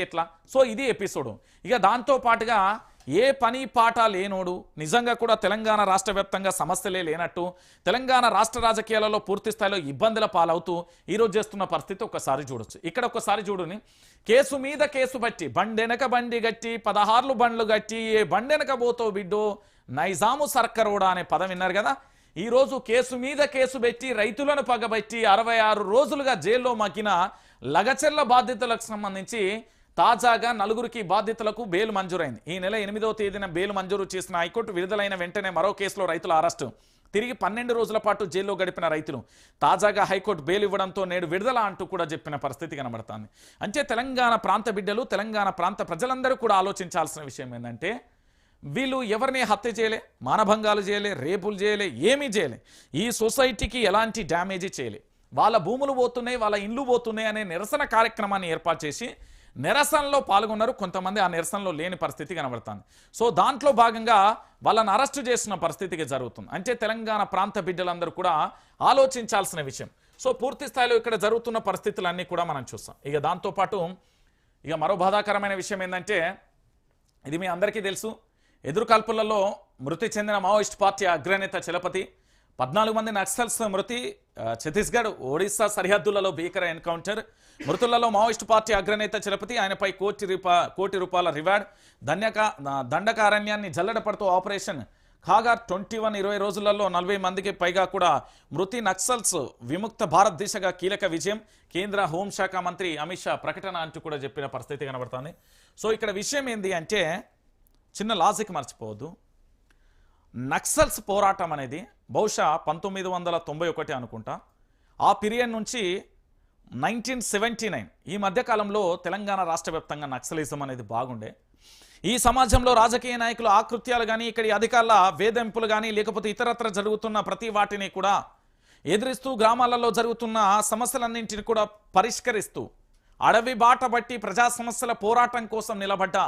ఎట్లా? సో ఇది ఎపిసోడ్. ఇక దాంతో పాటుగా ఏ పని పాట లేనోడు నిజంగా కూడా తెలంగాణ రాష్ట్ర వ్యాప్తంగా సమస్యలే లేనట్టు తెలంగాణ రాష్ట్ర రాజకీయాలలో పూర్తి స్థాయిలో ఇబ్బందుల పాలవుతూ ఈరోజు చేస్తున్న పరిస్థితి ఒకసారి చూడొచ్చు. ఇక్కడ ఒకసారి చూడుని కేసు మీద కేసు బట్టి బండెనక బండి గట్టి పదహార్లు బండ్లు గట్టి ఏ బండెనక పోతో బిడ్డో నైజాము సర్కరోడా అనే పదం విన్నారు కదా? ఈ రోజు కేసు మీద కేసు పెట్టి రైతులను పగబెట్టి అరవై ఆరు రోజులుగా జైల్లో మగ్గిన లగచెర్ల బాధ్యతలకు సంబంధించి తాజాగా నలుగురికి బాధితులకు బెయిల్ మంజూరైంది. ఈ నెల ఎనిమిదవ తేదీన బెయిల్ మంజూరు చేసిన హైకోర్టు విడుదలైన వెంటనే మరో కేసులో రైతుల అరెస్టు. తిరిగి పన్నెండు రోజుల పాటు జైల్లో గడిపిన రైతులు. తాజాగా హైకోర్టు బెయిల్ ఇవ్వడంతో నేడు విడుదల అంటూ కూడా చెప్పిన పరిస్థితి కనబడుతుంది. అంటే తెలంగాణ ప్రాంత బిడ్డలు తెలంగాణ ప్రాంత ప్రజలందరూ కూడా ఆలోచించాల్సిన విషయం ఏంటంటే వీళ్ళు ఎవరిని హత్య చేయలే మానభంగాలు చేయలే రేపులు చేయలే ఏమీ చేయలే. ఈ సొసైటీకి ఎలాంటి డ్యామేజీ చేయలే. వాళ్ళ భూములు పోతున్నాయి వాళ్ళ ఇండ్లు పోతున్నాయి అనే నిరసన కార్యక్రమాన్ని ఏర్పాటు చేసి నిరసనలో పాల్గొన్నారు. కొంతమంది ఆ నిరసనలో లేని పరిస్థితి కనబడుతుంది. సో దాంట్లో భాగంగా వాళ్ళని అరెస్టు చేసిన పరిస్థితికి జరుగుతుంది. అంటే తెలంగాణ ప్రాంత బిడ్డలందరూ కూడా ఆలోచించాల్సిన విషయం. సో పూర్తి స్థాయిలో ఇక్కడ జరుగుతున్న పరిస్థితులన్నీ కూడా మనం చూస్తాం. ఇక దాంతోపాటు ఇక మరో బాధాకరమైన విషయం ఏంటంటే ఇది మీ అందరికీ తెలుసు. ఎదురుకాల్పులలో మృతి చెందిన మావోయిస్ట్ పార్టీ అగ్రనేత చలపతి పద్నాలుగు మంది నక్సల్స్ మృతి ఛత్తీస్గఢ్ ఒడిస్సా సరిహద్దులలో భీకర ఎన్కౌంటర్ మృతులలో మావోయిస్ట్ పార్టీ అగ్రనేత చలపతి ఆయనపై కోటి రూపా కోటి రూపాయల రివార్డ్ దండక దండకారణ్యాన్ని జల్లడపడుతూ ఆపరేషన్ కాగా ట్వంటీ వన్ ఇరవై రోజులలో నలభై మందికి పైగా కూడా మృతి నక్సల్స్ విముక్త భారత్ దిశగా కీలక విజయం. కేంద్ర హోంశాఖ మంత్రి అమిత్ షా ప్రకటన అంటూ కూడా చెప్పిన పరిస్థితి కనబడుతుంది. సో ఇక్కడ విషయం ఏంది అంటే చిన్న లాజిక్ మర్చిపోవద్దు. నక్సల్స్ పోరాటం అనేది బహుశా పంతొమ్మిది వందల తొంభై ఒకటి అనుకుంటా. ఆ పీరియడ్ నుంచి నైన్టీన్ సెవెంటీ నైన్. ఈ మధ్యకాలంలో తెలంగాణ రాష్ట్ర వ్యాప్తంగా నక్సలిజం అనేది బాగుండే. ఈ సమాజంలో రాజకీయ నాయకుల ఆకృత్యాలు కానీ ఇక్కడి అధికారుల వేధింపులు కానీ లేకపోతే ఇతరత్ర జరుగుతున్న ప్రతి వాటిని కూడా ఎదిరిస్తూ గ్రామాలలో జరుగుతున్న సమస్యలన్నింటిని కూడా పరిష్కరిస్తూ అడవి బాట బట్టి ప్రజా సమస్యల పోరాటం కోసం నిలబడ్డ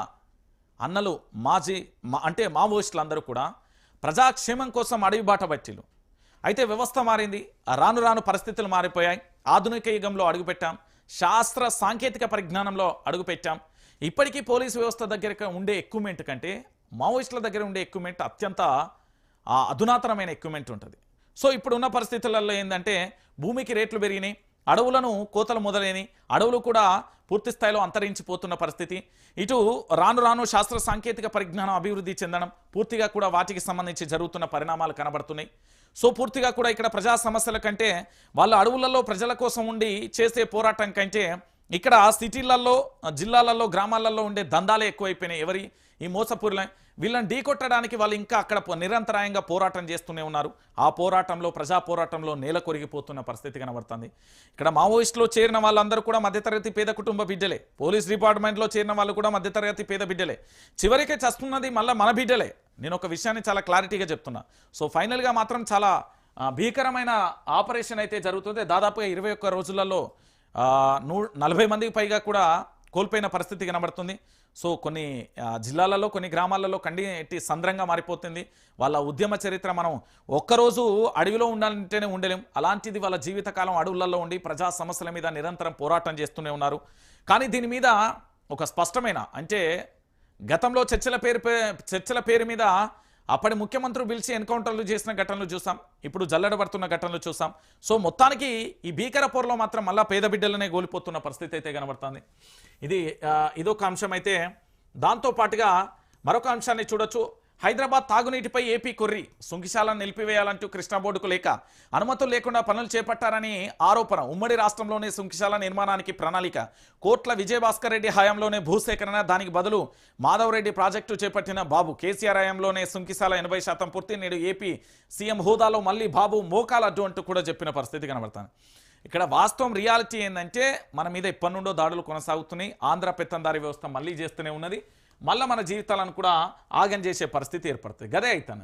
అన్నలు మాజీ మా అంటే మావోయిస్టులు అందరూ కూడా ప్రజాక్షేమం కోసం అడవి బాట బట్టిలు అయితే వ్యవస్థ మారింది రాను రాను పరిస్థితులు మారిపోయాయి. ఆధునిక యుగంలో అడుగుపెట్టాం. శాస్త్ర సాంకేతిక పరిజ్ఞానంలో అడుగుపెట్టాం. ఇప్పటికీ పోలీసు వ్యవస్థ దగ్గర ఉండే ఎక్విప్మెంట్ కంటే మావోయిస్టుల దగ్గర ఉండే ఎక్విప్మెంట్ అత్యంత అధునాతనమైన ఎక్విప్మెంట్ ఉంటుంది. సో ఇప్పుడున్న పరిస్థితులలో ఏంటంటే భూమికి రేట్లు పెరిగినాయి అడవులను కోతలు మొదలైనవి అడవులు కూడా పూర్తి స్థాయిలో అంతరించిపోతున్న పరిస్థితి. ఇటు రాను రాను శాస్త్ర సాంకేతిక పరిజ్ఞానం అభివృద్ధి చెందడం పూర్తిగా కూడా వాటికి సంబంధించి జరుగుతున్న పరిణామాలు కనబడుతున్నాయి. సో పూర్తిగా కూడా ఇక్కడ ప్రజా సమస్యల కంటే వాళ్ళ అడవులలో ప్రజల కోసం ఉండి చేసే పోరాటం కంటే ఇక్కడ సిటీలలో జిల్లాలలో గ్రామాలలో ఉండే దందాలే ఎక్కువైపోయినాయి. ఎవరి ఈ మోసపూరిల వీళ్ళని ఢీకొట్టడానికి వాళ్ళు ఇంకా అక్కడ నిరంతరాయంగా పోరాటం చేస్తూనే ఉన్నారు. ఆ పోరాటంలో ప్రజా పోరాటంలో నేల కొరిగిపోతున్న పరిస్థితి కనబడుతుంది. ఇక్కడ మావోయిస్టులో చేరిన వాళ్ళందరూ కూడా మధ్యతరగతి పేద కుటుంబ బిడ్డలే. పోలీస్ డిపార్ట్మెంట్లో చేరిన వాళ్ళు కూడా మధ్యతరగతి పేద బిడ్డలే. చివరికి చస్తున్నది మళ్ళీ మన బిడ్డలే. నేను ఒక విషయాన్ని చాలా క్లారిటీగా చెప్తున్నా. సో ఫైనల్గా మాత్రం చాలా భీకరమైన ఆపరేషన్ అయితే జరుగుతుంది. దాదాపుగా ఇరవై ఒక్క రోజులలో నూ నలభై మందికి పైగా కూడా కోల్పోయిన పరిస్థితి కనబడుతుంది. సో కొన్ని జిల్లాలలో కొన్ని గ్రామాలలో కండి సంద్రంగా మారిపోతుంది. వాళ్ళ ఉద్యమ చరిత్ర మనం ఒక్కరోజు అడవిలో ఉండాలంటేనే ఉండలేం. అలాంటిది వాళ్ళ జీవితకాలం అడవులలో ఉండి ప్రజా సమస్యల మీద నిరంతరం పోరాటం చేస్తూనే ఉన్నారు. కానీ దీని మీద ఒక స్పష్టమైన అంటే గతంలో చర్చల పేరు పే- చర్చల పేరు మీద అప్పటి ముఖ్యమంత్రులు పిలిచి ఎన్కౌంటర్లు చేసిన ఘటనలు చూసాం. ఇప్పుడు జల్లడబడుతున్న ఘటనలు చూసాం. సో మొత్తానికి ఈ భీకర పోరులో మాత్రం మళ్ళా పేద బిడ్డలనే కోల్పోతున్న పరిస్థితి అయితే కనబడుతుంది. ఇది ఇదొక అంశం అయితే దాంతో పాటుగా మరొక అంశాన్ని చూడొచ్చు. హైదరాబాద్ తాగునీటిపై ఏపీ కొర్రి సుంకిశాలను నిలిపివేయాలంటూ కృష్ణా బోర్డుకు లేక అనుమతులు లేకుండా పనులు చేపట్టారని ఆరోపణ. ఉమ్మడి రాష్ట్రంలోనే సుంకిశాల నిర్మాణానికి ప్రణాళిక. కోట్ల విజయభాస్కర్ రెడ్డి హయాంలోనే భూసేకరణ దానికి బదులు మాధవరెడ్డి ప్రాజెక్టు చేపట్టిన బాబు. కేసీఆర్ హయాంలోనే సుంకిశాల ఎనభై శాతం పూర్తి. నేడు ఏపీ సీఎం హోదాలో మళ్ళీ బాబు మోకాలడ్డు అంటూ కూడా చెప్పిన పరిస్థితి కనబడుతుంది. ఇక్కడ వాస్తవం రియాలిటీ ఏంటంటే మన మీద ఇప్పటి నుండో దాడులు కొనసాగుతున్నాయి. ఆంధ్ర పెత్తందారి వ్యవస్థ మళ్ళీ చేస్తూనే ఉన్నది. మళ్ళీ మన జీవితాలను కూడా ఆగం చేసే పరిస్థితి ఏర్పడుతుంది. గదే అవుతాను